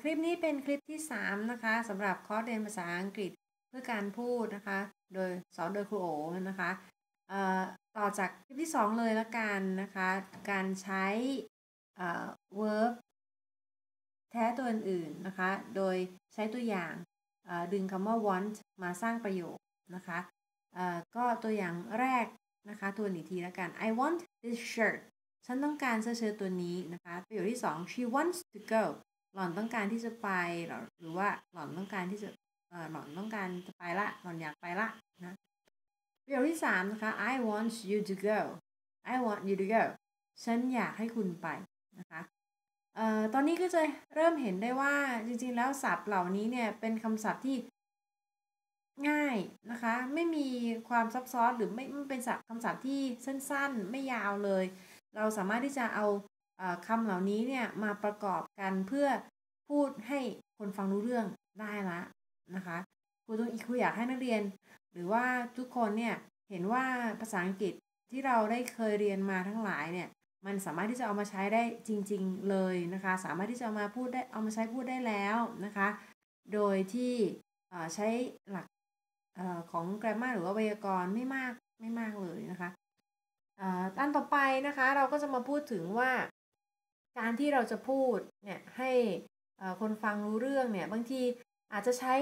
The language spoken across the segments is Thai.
คลิปนี้เป็นคลิปที่ 3 นะคะสำหรับคอร์สเรียนภาษาอังกฤษเพื่อการพูดนะคะ โดยสอนโดยครูโอนะคะต่อจากคลิปที่ 2 เลยละกันนะคะ การใช้ verb แท้ตัวอื่นๆนะคะ โดยใช้ตัวอย่างดึงคำว่า want มาสร้างประโยคนะคะก็ตัวอย่างแรกนะคะทวนอีกทีละกัน I want this shirt ฉันต้องการเสื้อเชิ้ตตัวนี้นะคะ ประโยคที่ 2 she wants to go หล่อนต้องการที่จะไปหรือว่าหล่อนต้องการที่จะเออหล่อนต้องการจะไปละหล่อนอยากไปละนะประโยคที่3นะคะ I want you to go I want you to go ฉันอยากให้คุณไปนะคะเอ่อตอนนี้ก็จะเริ่มเห็นได้ว่าจริงๆแล้วศัพท์เหล่านี้เนี่ยเป็นคำศัพท์ที่ง่ายนะคะ ไม่มีความซับซ้อนหรือไม่ไม่เป็นศัพท์คำศัพท์ที่สั้นๆ ไม่ยาวเลย เราสามารถที่จะเอา คำเหล่านี้เนี่ยมาประกอบกันเพื่อพูดให้คนฟังรู้เรื่องได้ละนะคะครูต้องอีกครูอยากให้นักเรียน หรือว่าทุกคนเนี่ยเห็นว่าภาษาอังกฤษที่เราได้เคยเรียนมาทั้งหลายเนี่ยมันสามารถที่จะเอามาใช้ได้จริง ๆเลยนะคะ สามารถที่จะเอามาพูดได้เอามาใช้พูดได้แล้วนะคะ โดยที่ใช้หลักของ grammar หรือว่าไวยากรณ์ไม่มากไม่มากเลยนะคะอันต่อไปนะคะเราก็จะมาพูดถึงว่า การที่เราจะพูดเนี่ยให้คนฟังรู้เรื่องเนี่ยบางทีอาจจะใช้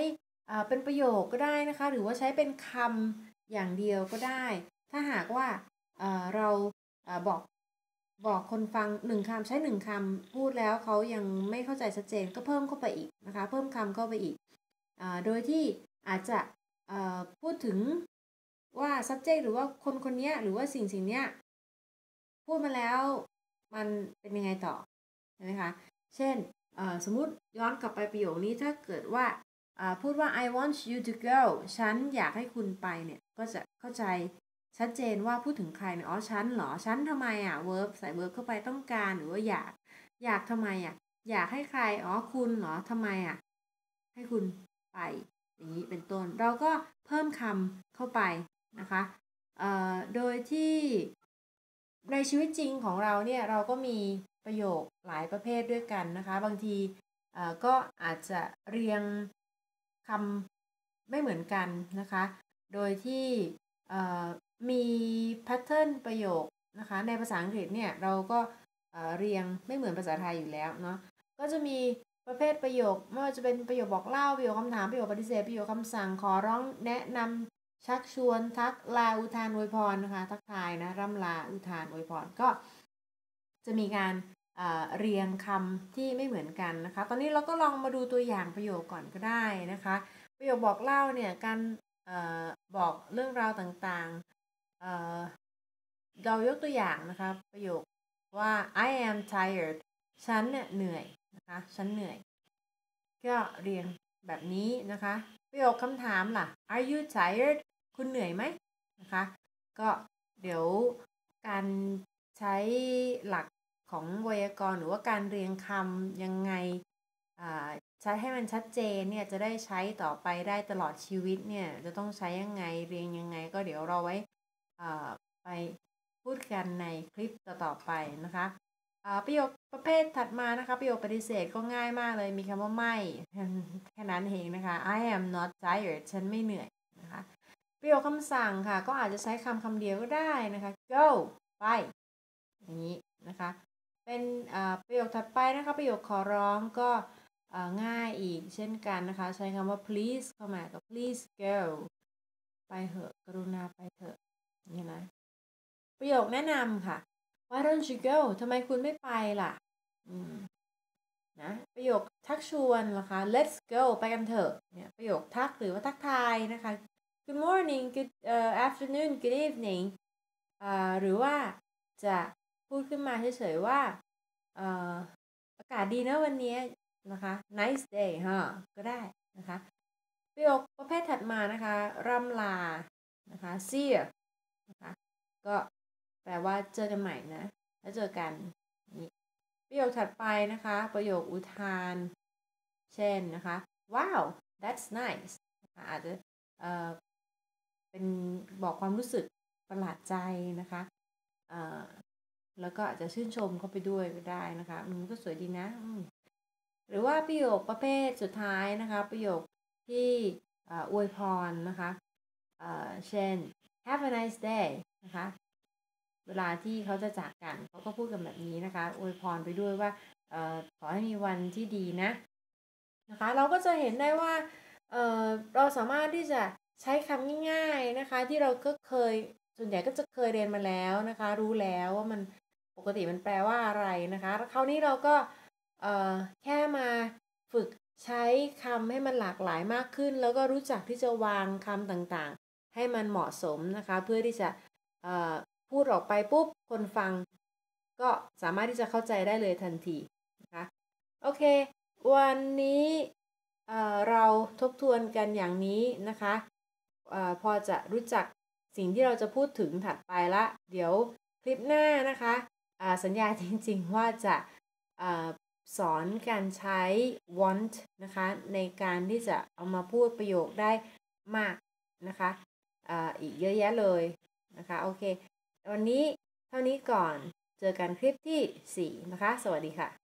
เป็นประโยคก็ได้นะคะ หรือว่าใช้เป็นคำอย่างเดียวก็ได้ ถ้าหากว่าเราบอกบอกคนฟังหนึ่งคำใช้หนึ่งคำพูดแล้วเขายังไม่เข้าใจชัดเจนก็เพิ่มเข้าไปอีกนะคะ เพิ่มคำเข้าไปอีกอโดยที่อาจจะพูดถึงว่า subject หรือว่าคนคนนี้หรือว่าสิ่งสิ่งนี้พูดมาแล้ว มันเป็นยังไงต่อใช่ไหมคะ เช่นสมมติย้อนกลับไปประโยคนี้ถ้าเกิดว่าพูดว่า I want you to go ฉันอยากให้คุณไปเนี่ย ก็จะเข้าใจชัดเจนว่าพูดถึงใครเนี่ยอ๋อฉันเหรอฉันทำไมอะ verb ใส่ verb เข้าไปต้องการหรือว่าอยาก อยากทำไมอะ อยากให้ใครอ๋อคุณเหรอทำไมอะ ให้คุณไป อย่างนี้เป็นต้น เราก็เพิ่มคำเข้าไปนะคะโดยที่ ในชีวิตจริงของเราเนี่ยเราก็มีประโยคหลายประเภทด้วยกันนะคะ บางทีก็อาจจะเรียงคำไม่เหมือนกันนะคะ โดยที่มีแพทเทิร์นประโยคนะคะ ในภาษาอังกฤษเนี่ยเราก็เรียงไม่เหมือนภาษาไทยอยู่แล้วเนาะก็จะมีประเภทประโยคไม่ว่าจะเป็นประโยคบอกเล่าประโยคคำถามประโยคปฏิเสธประโยคคำสั่งขอร้องแนะนำ ชักชวนทักลาอุทานอวยพรนะคะ ทักทายนะร่ำลาอุทานอวยพรก็ จะมีการเรียงคำที่ไม่เหมือนกันนะคะ ตอนนี้เราก็ลองมาดูตัวอย่างประโยคก่อนก็ได้นะคะ ประโยคบอกเล่าเนี่ยการอบอกเรื่องราวต่างๆเรายกตัวอย่างนะคะประโยคว่า I am tired ฉันเนี่ยเหนื่อยนะคะ ฉันเหนื่อย ก็เรียงแบบนี้นะคะ ประโยคคำถามล่ะ Are you tired คุณเหนื่อยไหมนะคะ ก็เดี๋ยวการใช้หลักของไวยากรณ์หรือว่าการเรียงคำยังไงใช้ให้มันชัดเจนเนี่ยจะได้ใช้ต่อไปได้ตลอดชีวิตเนี่ยจะต้องใช้ยังไงเรียงยังไง ก็เดี๋ยวเราไว้ไปพูดกันในคลิปต่อๆไปนะคะประโยคประเภทถัดมานะคะ ประโยคปฏิเสธก็ง่ายมากเลยมีคำว่าไม่ แค่นั้นเองนะคะ I am not tired ฉันไม่เหนื่อยนะคะ ประโยคคำสั่งค่ะ ก็อาจจะใช้คำคำเดียวก็ได้นะคะ go ไป อย่างนี้นะคะ เป็นประโยคถัดไปนะคะ ประโยคขอร้องก็ง่ายอีกเช่นกันนะคะ ใช้คำว่า please เข้ามากับ please go ไปเถอะ กรุณาไปเถอะนี่นะ ประโยคแนะนำค่ะ why don't you go ทำไมคุณไม่ไปล่ะนะประโยคทักชวนนะคะ let's go ไปกันเถอะเนี่ยประโยคทักหรือว่าทักทายนะคะ good morning good uh, afternoon good evening หรือว่าจะพูดขึ้นมาเฉยๆว่าอากาศดีนะวันนี้นะคะ nice day ฮะก็ได้นะคะประโยคประเภทถัดมานะคะร่ำลานะคะ see you นะคะก็แปลว่าเจอกันใหม่นะ แล้วเจอกันนี่ประโยคถัดไปนะคะ ประโยคอุทาน เช่นนะคะ wow that's nice นะคะอาจจะ เป็นบอกความรู้สึกประหลาดใจนะคะเอ่อแล้วก็อาจจะชื่นชมเขาไปด้วยก็ได้นะคะมันก็สวยดีนะ หรือว่าประโยคประเภทสุดท้ายนะคะ ประโยคที่อวยพรนะคะเช่น have a nice day นะคะ เวลาที่เขาจะจากกันเขาก็พูดกันแบบนี้นะคะ อวยพรไปด้วยว่าอขอให้มีวันที่ดีนะนะคะ เราก็จะเห็นได้ว่าเเราสามารถที่จะ ใช้คำง่าย ๆนะคะ ที่เราก็เคยส่วนใหญ่ก็จะเคยเรียนมาแล้วนะคะ รู้แล้วว่ามันปกติมันแปลว่าอะไรนะคะคราวนี้เราก็แค่มาฝึกใช้คำให้มันหลากหลายมากขึ้น แล้วก็รู้จักที่จะวางคำต่างๆ ให้มันเหมาะสมนะคะ เพื่อที่จะพูดออกไปปุ๊บคนฟัง ก็สามารถที่จะเข้าใจได้เลยทันทีนะคะโอเค วันนี้เราทบทวนกันอย่างนี้นะคะ อพอจะรู้จักสิ่งที่เราจะพูดถึงถัดไปละ เดี๋ยวคลิปหน้านะคะสัญญาจริงๆว่าจะสอนการใช้ want นะคะ ในการที่จะเอามาพูดประโยคได้มากนะคะออีกเยอะแยะเลยนะคะ โอเค วันนี้เท่านี้ก่อนเจอกันคลิปที่ 4 นะคะ สวัสดีค่ะ